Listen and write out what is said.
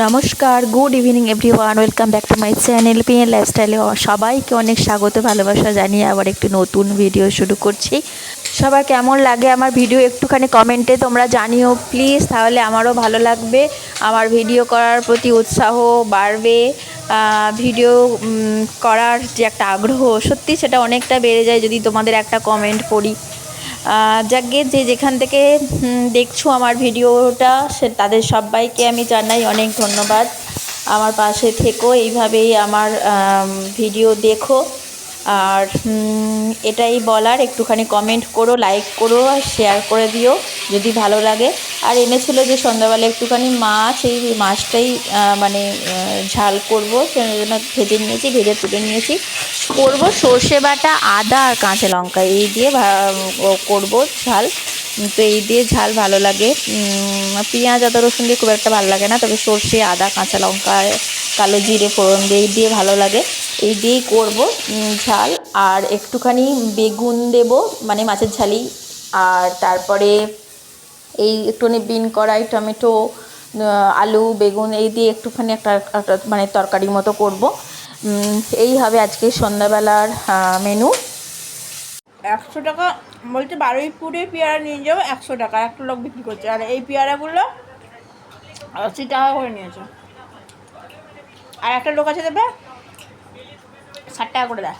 নমস্কার good evening everyone welcome back to my channel PN লাইফস্টাইলে সবাইকে অনেক স্বাগত, ভালোবাসা জানিয়ে আবার একটি নতুন ভিডিও শুরু করছি। সবার কেমন লাগে আমার ভিডিও একটুখানি কমেন্টে তোমরা জানিও প্লিজ তাহলে আমারও ভালো লাগবে। আমার ভিডিও করার প্রতি উৎসাহ বাড়বে ভিডিও করার যে একটা আগ্রহ, সত্যি সেটা অনেকটা বেড়ে যায় যদি তোমাদের একটা কমেন্ট পড়ি। যাকে যে যেখান থেকে দেখছ আমার ভিডিওটা, সে তাদের সবাইকে আমি জানাই অনেক ধন্যবাদ। আমার পাশে থেকো, এইভাবেই আমার ভিডিও দেখো। আর এটাই বলার। একটুখানি কমেন্ট করো লাইক করো, আর শেয়ার করে দিও, যদি ভালো লাগে। আর এনেছিল যে সন্ধ্যাবেলা একটুখানি মাছ, এই মাছটাই মানে ঝাল করব। সেই জন্য ভেজে নিয়েছি, ভেজে তুলে নিয়েছি। করব সর্ষে বাটা, আদা আর কাঁচা লঙ্কা। এই দিয়ে করব ঝাল। তো এই দিয়ে ঝাল ভালো লাগে। পেঁয়াজ, আদা, রসুন দিয়ে খুব একটা ভালো লাগে না। তবে সর্ষে, আদা, কাঁচা লঙ্কা, কালো জিরে, ফোড়ন দিয়ে দিয়ে ভালো লাগে। এই দিয়েই করব ঝাল। আর একটুখানি বেগুন দেব মানে মাছের ঝালি। আর তারপরে এই একটুখানি বিন কড়াই, টমেটো আলু, বেগুন, এই দিয়ে একটুখানি একটা মানে তরকারির মতো করব। এই হবে আজকে সন্ধ্যাবেলার মেনু একশো টাকা বলছে বারুইপুরে পেয়ারা নিয়ে যাব, একশো টাকা একটা লোক বিক্রি করছে। আর এই পেয়ারাগুলো আশি টাকা করে নিয়েছে। আর একটা লোক আছে দেবে? சட்டாக கூடல